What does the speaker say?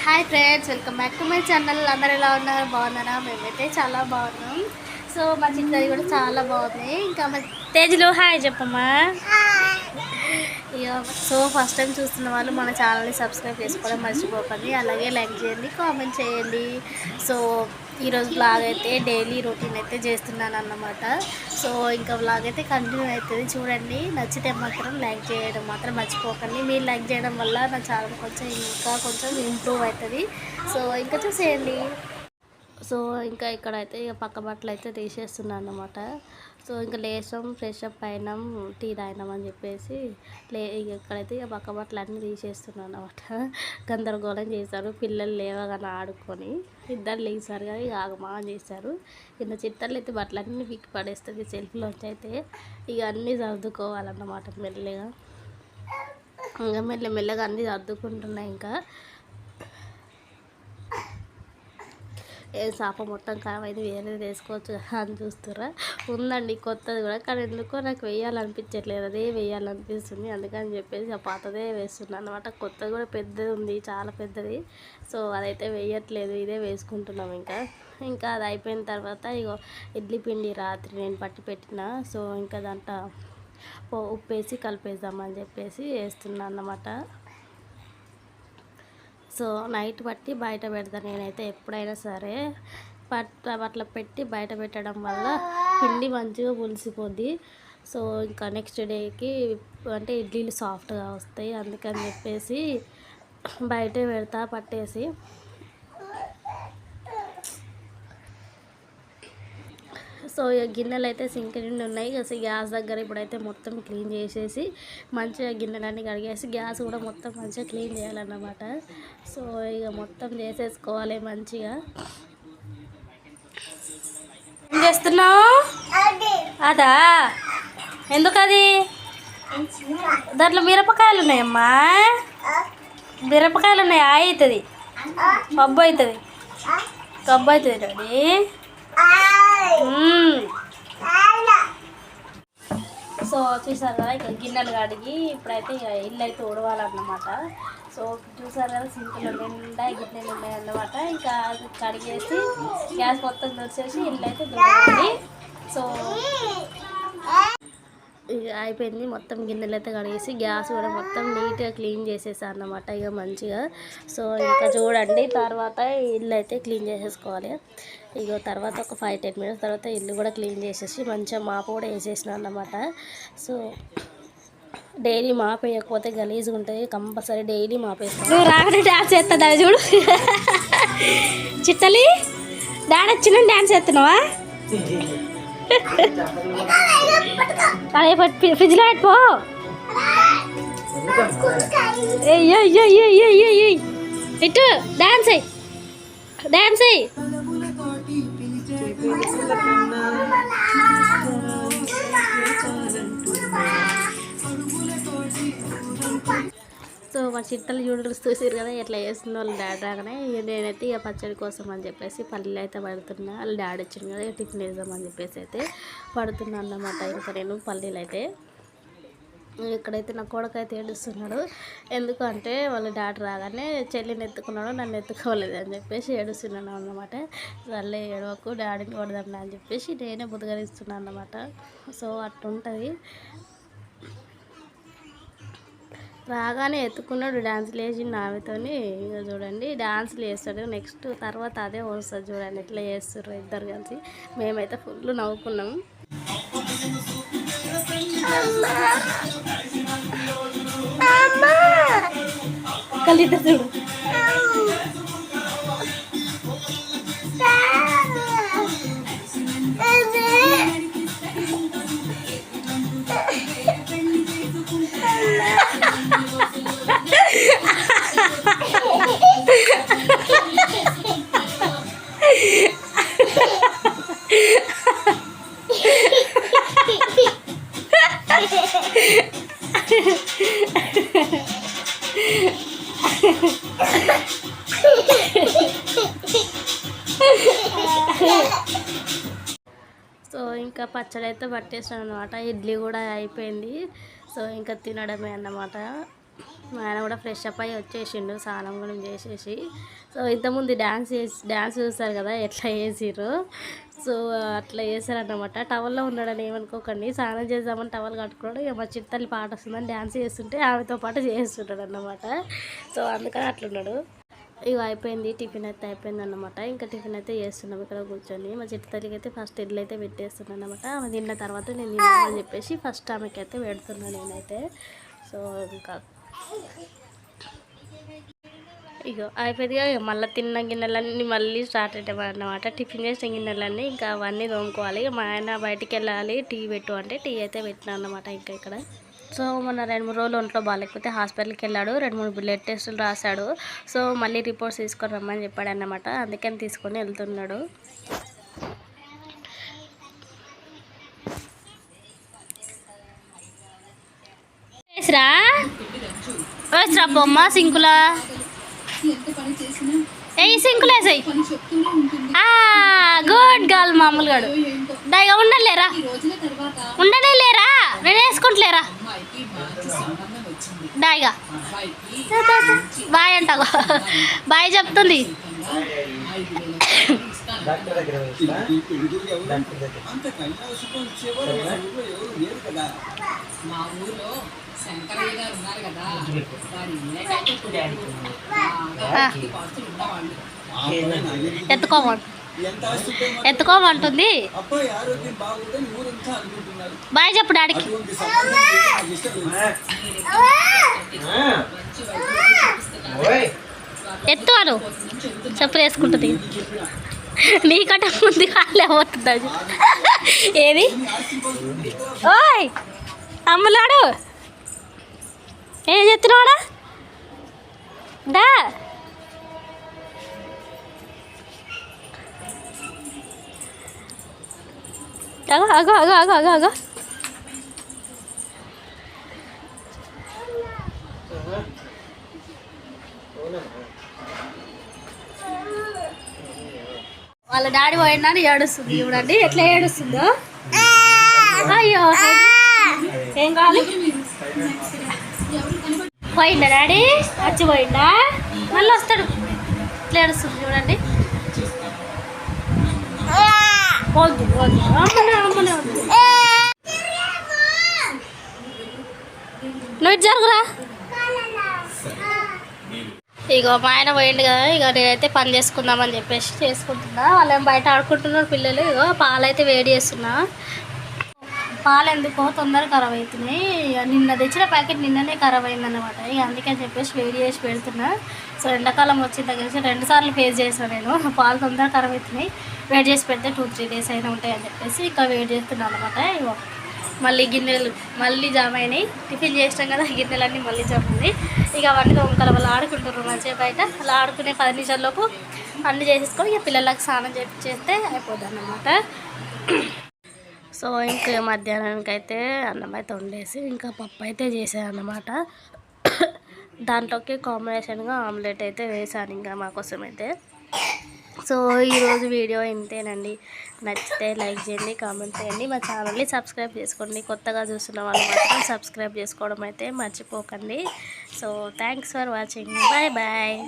Hi friends welcome back to my channel అందరు ఎలా ఉన్నారు? బాగున్నారా? మేమైతే చాలా బాగున్నాం. సో మా చిన్నది కూడా చాలా బాగుంది. ఇంకా మా తేజ్లో హాయ్ చెప్పమ్మా. ఇక సో ఫస్ట్ టైం చూస్తున్న వాళ్ళు మన ఛానల్ని సబ్స్క్రైబ్ చేసుకోవడం మర్చిపోకండి. అలాగే లైక్ చేయండి కామెంట్ చేయండి. సో ఈరోజు బ్లాగ్ అయితే డైలీ రొటీన్ అయితే చేస్తున్నాను అన్నమాట సో ఇంకా వ్లాగ్ అయితే కంటిన్యూ అవుతుంది. చూడండి నచ్చితే మాత్రం లైక్ చేయడం మాత్రం మర్చిపోకండి. మీరు లైక్ చేయడం వల్ల నా ఛానల్ కొంచెం ఇంకా కొంచెం ఇంప్రూవ్ అవుతుంది. సో ఇంకా చూసేయండి. సో ఇంకా ఇక్కడైతే ఇక పక్క బట్టలు అయితే తీసేస్తున్నాను అన్నమాట సో ఇంకా లేసాం ఫ్రెష్ అప్ అయినాం టీ తాగినాం అని చెప్పేసి లే ఇక ఇక్కడైతే ఇక పక్క బట్టలు అన్నీ తీసేస్తున్నాను అనమాట గందరగోళం చేశారు పిల్లలు లేవగానే ఆడుకొని ఇద్దరు లేచారు కానీ ఇక ఆగమా చేశారు. కింద చిత్తలు అయితే బట్టలు అన్నీ పడేస్తుంది సెల్ఫ్లోంచి అయితే ఇక అన్నీ సర్దుకోవాలన్నమాట మెల్లగా. ఇంకా మెల్ల మెల్లగా అన్నీ సర్దుకుంటున్నాయి ఇంకా ఏ చేప మొత్తం ఖరాబ్ అయితే వేరేది వేసుకోవచ్చు అని చూస్తురా ఉందండి కొత్తది కూడా. కానీ ఎందుకో నాకు వేయాలనిపించట్లేదు. అదే వేయాలనిపిస్తుంది. అందుకని చెప్పేసి ఆ పాతదే వేస్తున్నాను అనమాట కొత్తది కూడా పెద్దది ఉంది చాలా పెద్దది. సో అదైతే వేయట్లేదు. ఇదే వేసుకుంటున్నాం ఇంకా. ఇంకా అది అయిపోయిన తర్వాత ఇగో ఇడ్లీ పిండి రాత్రి నేను పట్టి పెట్టిన. సో ఇంకా దాంట్లో పో- ఉప్పేసి కలిపేద్దామని చెప్పేసి వేస్తున్నాను అన్నమాట. సో నైట్ పట్టి బయట పెడతాను నేనైతే ఎప్పుడైనా సరే. పట్ అట్లా పెట్టి బయట పెట్టడం వల్ల పిండి మంచిగా పులిసిపోద్ది. సో ఇంకా నెక్స్ట్ డేకి అంటే ఇడ్లీలు సాఫ్ట్గా వస్తాయి అందుకని చెప్పేసి బయటే పెడతా పట్టేసి. సో ఇక గిన్నెలు అయితే సింక్ నిండి ఉన్నాయి. ఇక గ్యాస్ దగ్గర ఇప్పుడైతే మొత్తం క్లీన్ చేసేసి మంచిగా గిన్నెలన్నీ కడిగేసి గ్యాస్ కూడా మొత్తం మంచిగా క్లీన్ చేయాలన్నమాట. సో ఇక మొత్తం చేసేసుకోవాలి మంచిగా. ఏం చేస్తున్నావు? అదా. ఎందుకు అది దాంట్లో మిరపకాయలు ఉన్నాయమ్మా. మిరపకాయలు ఉన్నాయి ఆయి అవుతుంది. పబ్బు అవుతుంది. కబ్బు అవుతుంది డాడీ. సో చూసారు కదా ఇక గిన్నెలు కడిగి ఇప్పుడైతే ఇక ఇల్లు అయితే ఉడవాలన్నమాట సో చూసారు కదా సింపుల్ నిండా గిన్నెలు ఉన్నాయన్నమాట. ఇంకా అది కడిగేసి గ్యాస్ మొత్తం దొరిచేసి ఇల్లు అయితే దొరకండి సో అయిపోయింది. మొత్తం గిన్నెలు అయితే కడిగేసి గ్యాస్ కూడా మొత్తం నీట్గా క్లీన్ చేసేసాను అన్నమాట. ఇక మంచిగా. సో ఇంకా చూడండి తర్వాత ఇల్లు అయితే క్లీన్ చేసేసుకోవాలి. ఇక తర్వాత ఒక ఫైవ్ టెన్ మినిట్స్ తర్వాత ఇల్లు కూడా క్లీన్ చేసేసి మంచిగా మాపు కూడా వేసేసిన అన్నమాట. సో డైలీ మాపు వేయకపోతే గలీజ్గా ఉంటుంది. కంపల్సరీ డైలీ మాపు వేస్తాను నువ్వు రాగానే డ్యాన్స్ చేస్తా చూడు. చిట్టలి డాడీ వచ్చిన డ్యాన్స్ చేస్తున్నావా అదే పట్టి ఫ్రిడ్జ్లో పెట్టుకో ఇటు డాన్స్ అయ్యి డాన్స్ అయ్యి మా చిట్టలు చూడలు చూసారు కదా ఎట్లా చేస్తున్న వాళ్ళు డాడీ రాగానే నేనైతే ఇక పచ్చడి కోసం అని చెప్పేసి పల్లెలు అయితే పడుతున్నా. వాళ్ళు డాడీ వచ్చింది కదా ఇక టిఫిన్ వేద్దామని చెప్పేసి అయితే పడుతున్నా అన్నమాట. ఇంకా నేను పల్లీలు అయితే ఇక్కడైతే నా కొడుకైతే ఏడుస్తున్నాడు. ఎందుకంటే వాళ్ళ డాడీ రాగానే చెల్లిని ఎత్తుకున్నాడు నన్ను ఎత్తుకోలేదు అని చెప్పేసి ఏడుస్తున్నాను అన్నమాట. వాళ్ళే ఏడవకు డాడీని కొడదాం అని చెప్పేసి నేనే బుదగరిస్తున్నాను అన్నమాట. సో అట్టుంటుంది రాగానే ఎత్తుకున్నాడు డాన్స్లు వేసి నావితోని ఇక చూడండి డాన్స్లు వేస్తాడు నెక్స్ట్ తర్వాత అదే వస్తుంది చూడండి ఎట్లా చేస్తారు ఇద్దరు కలిసి. మేమైతే ఫుల్ నవ్వుకున్నాం. కలిత చూడు. సో ఇంకా పచ్చడి అయితే పట్టేసాను అనమాట ఇడ్లీ కూడా అయిపోయింది. సో ఇంకా తినడమే అన్నమాట. మా ఆయన కూడా ఫ్రెష్ అప్ అయ్యి వచ్చేసిండు స్నానం కూడా చేసేసి. సో ఇంతకుముందు డ్యాన్స్ చేసి డ్యాన్స్ చూస్తారు కదా ఎట్లా వేసిర్రు సో అట్లా చేశారన్నమాట. టవల్లో ఉన్నాడని ఏమనుకోకండి. స్నానం చేద్దామని టవల్ కట్టుకున్నాడు. ఇక మా చిత్తల్లి పాట వస్తుందని డ్యాన్స్ చేస్తుంటే ఆమెతో పాటు చేస్తుంటాడు అన్నమాట సో అందుకని అట్లున్నాడు. ఇక అయిపోయింది. టిఫిన్ అయితే అయిపోయింది అన్నమాట ఇంకా టిఫిన్ అయితే చేస్తున్నాం ఇక్కడ కూర్చొని. మా చిట్టు తల్లికి అయితే ఫస్ట్ ఇడ్లు అయితే పెట్టేస్తున్నాను అనమాట ఆమె తిన్న తర్వాత నేను చెప్పేసి ఫస్ట్ ఆమెకి అయితే పెడుతున్నాను నేనైతే. సో ఇంకా ఇగో అయిపోయింది ఇక మళ్ళీ తిన్న గిన్నెలన్నీ మళ్ళీ స్టార్ట్ అవుతాయి అన్నమాట టిఫిన్ చేసిన గిన్నెలన్నీ ఇంకా అవన్నీ తోముకోవాలి. ఇక మా ఆయన బయటికి వెళ్ళాలి. టీ పెట్టు అంటే టీ అయితే పెట్టినా అన్నమాట ఇంకా ఇక్కడ. సో మొన్న రెండు మూడు రోజులు ఒంట్లో బాగాలేకపోతే హాస్పిటల్కి వెళ్ళాడు. రెండు మూడు బ్లడ్ టెస్టులు రాశాడు. సో మళ్ళీ రిపోర్ట్స్ తీసుకొని రమ్మని చెప్పాడు అన్నమాట అందుకని తీసుకొని వెళ్తున్నాడు. వేసిరా బొమ్మ సింకులా. ఏ సింకులు వేసాయి. గుడ్ గర్ల్ మామూలుగాడు. దాగా ఉండలేరా? ఉండనే లేరా? నేను వేసుకుంటలేరా? దాయిగా బాయ్ అంటావా? బాయ్ చెప్తుంది. డాక్టర్ దగ్గర వేస్తా డాక్టర్ దగ్గర. అంత కన్యాశుభం ఇచ్చేవారు మా ఊళ్ళో ఎవరు లేరు కదా. మా ఊర్లో శంకరయ్య గారు ఉన్నారు కదా. వారి ఇళ్ళకైతే ఎత్తుకోమంట. ఎత్తుకోమంటుంది. బాయ్ చెప్పు డాడీకి. ఎత్తు అను. చెప్పులు వేసుకుంటుంది. నీకంటే ముందు కాళ్ళు పోతుంది? ఏది? ఓయ్! అమ్మలాడు! ఏం చెప్తున్నావాడా డా? అగో అగో అగో అగో అగో. వాళ్ళ డాడీ పోయినాడు ఏడుస్తుంది. చూడండి ఎట్లా ఏడుస్తుందో. అయ్యో. ఏం కావాలి? పోయిందా డాడీ? వచ్చి పోయిందా? మళ్ళీ వస్తాడు. ఎట్లా ఏడుస్తుంది చూడండి. వద్దు వద్దు అమ్మనే అమ్మనే వద్దు నువ్వు జరుగురా. ఇగో మా ఆయన పోయిండు కదా ఇక నేనైతే పని చేసుకుందామని చెప్పేసి చేసుకుంటున్నా. వాళ్ళేం బయట ఆడుకుంటున్నారు పిల్లలు ఇగో పాలైతే వేడి చేస్తున్నా. పాలు ఎందుకో తొందరగా ఖరాబ్ అవుతున్నాయి ఇక నిన్న తెచ్చిన ప్యాకెట్ నిన్ననే ఖరాబ్ అయిందనమాట ఇక అందుకని చెప్పేసి వేడి చేసి పెడుతున్నా. సో ఎండాకాలం వచ్చిన దగ్గర నుంచి రెండు సార్లు ఫేస్ చేసాను నేను. పాలు తొందరగా ఖరాబ్ అవుతున్నాయి వేడి చేసి పెడితే టూ త్రీ డేస్ అయినా ఉంటాయి అని చెప్పేసి ఇంకా వేడి చేస్తున్నాను అనమాట ఇగో మళ్ళీ గిన్నెలు మళ్ళీ జామ అయినాయి. టిఫిన్ చేసినాం కదా గిన్నెలన్నీ మళ్ళీ జామ అయినాయి. ఇక అవన్నీ దొంగల వాళ్ళు ఆడుకుంటారు మంచిగా బయట. అలా ఆడుకునే పది నిమిషాల్లోపు అన్నీ చేసేసుకొని ఇక పిల్లలకు స్నానం చేస్తే అయిపోద్ది అన్నమాట సో ఇంకా మధ్యాహ్నానికి అయితే అన్నం అయితే వండేసి ఇంకా పప్పు అయితే చేసాను అన్నమాట దాంట్లోకి కాంబినేషన్గా ఆమ్లెట్ అయితే వేసాను ఇంకా మాకోసం అయితే సో ఈరోజు వీడియో ఇంతేనండి. నచ్చితే లైక్ చేయండి కామెంట్ చేయండి. మా ఛానల్ని సబ్స్క్రైబ్ చేసుకోండి. కొత్తగా చూస్తున్న వాళ్ళు మాత్రం సబ్స్క్రైబ్ చేసుకోవడం అయితే మర్చిపోకండి. So thanks for watching bye bye